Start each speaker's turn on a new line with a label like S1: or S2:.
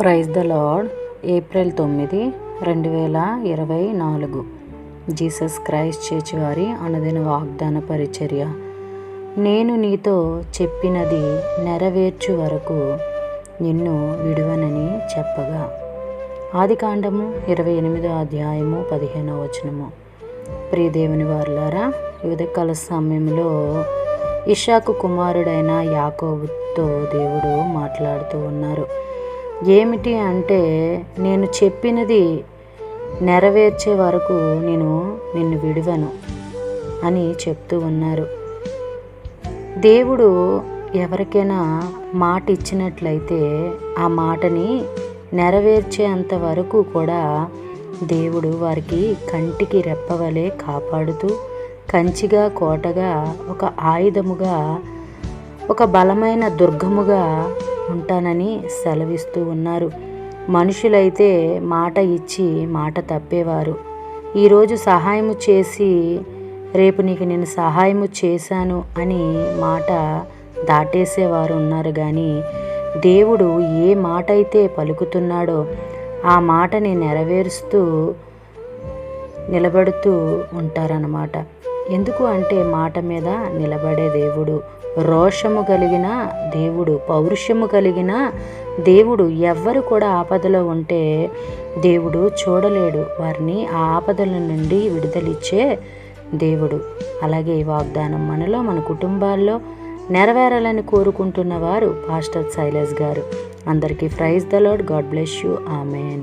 S1: Praise the lord April తొమ్మిది రెండు వేల ఇరవై నాలుగు. జీసస్ క్రైస్ట్ చర్చ్ వారి అనుదిన వాగ్దాన పరిచర్య. నేను నీతో చెప్పినది నెరవేర్చు వరకు నిన్ను విడువనని చెప్పగా. ఆది కాండము ఇరవై ఎనిమిదో అధ్యాయము పదిహేనో వచనము. ప్రియదేవుని వారులారా ఉదయకాల సమయంలో ఇషాకు కుమారుడైన యాకోబుతో దేవుడు మాట్లాడుతూ ఉన్నారు. ఏమిటి అంటే నేను చెప్పినది నెరవేర్చే వరకు నేను నిన్ను విడివను అని చెప్తూ ఉన్నారు. దేవుడు ఎవరికైనా మాట ఇచ్చినట్లయితే ఆ మాటని నెరవేర్చేంత వరకు కూడా దేవుడు వారికి కంటికి రెప్పవలే కాపాడుతూ కంచిగా కోటగా ఒక ఆయుధముగా ఒక బలమైన దుర్గముగా ఉంటానని సెలవిస్తూ ఉన్నారు. మనుషులైతే మాట ఇచ్చి మాట తప్పేవారు. ఈరోజు సహాయము చేసి రేపు నీకు నేను సహాయము చేశాను అని మాట దాటేసేవారు ఉన్నారు కానీ దేవుడు ఏ మాట అయితే పలుకుతున్నాడో ఆ మాటని నెరవేరుస్తూ నిలబడుతూ ఉంటారన్నమాట. ఎందుకు అంటే మాట మీద నిలబడే దేవుడు రోషము కలిగిన దేవుడు పౌరుషము కలిగిన దేవుడు ఎవ్వరు కూడా ఆపదలో ఉంటే దేవుడు చూడలేడు. వారిని ఆ ఆపదల నుండి విడుదలిచ్చే దేవుడు. అలాగే ఈ వాగ్దానం మనలో మన కుటుంబాల్లో నెరవేరాలని కోరుకుంటున్న వారు పాస్టర్ సైలస్ గారు. అందరికీ praise the lord God bless you. Amen.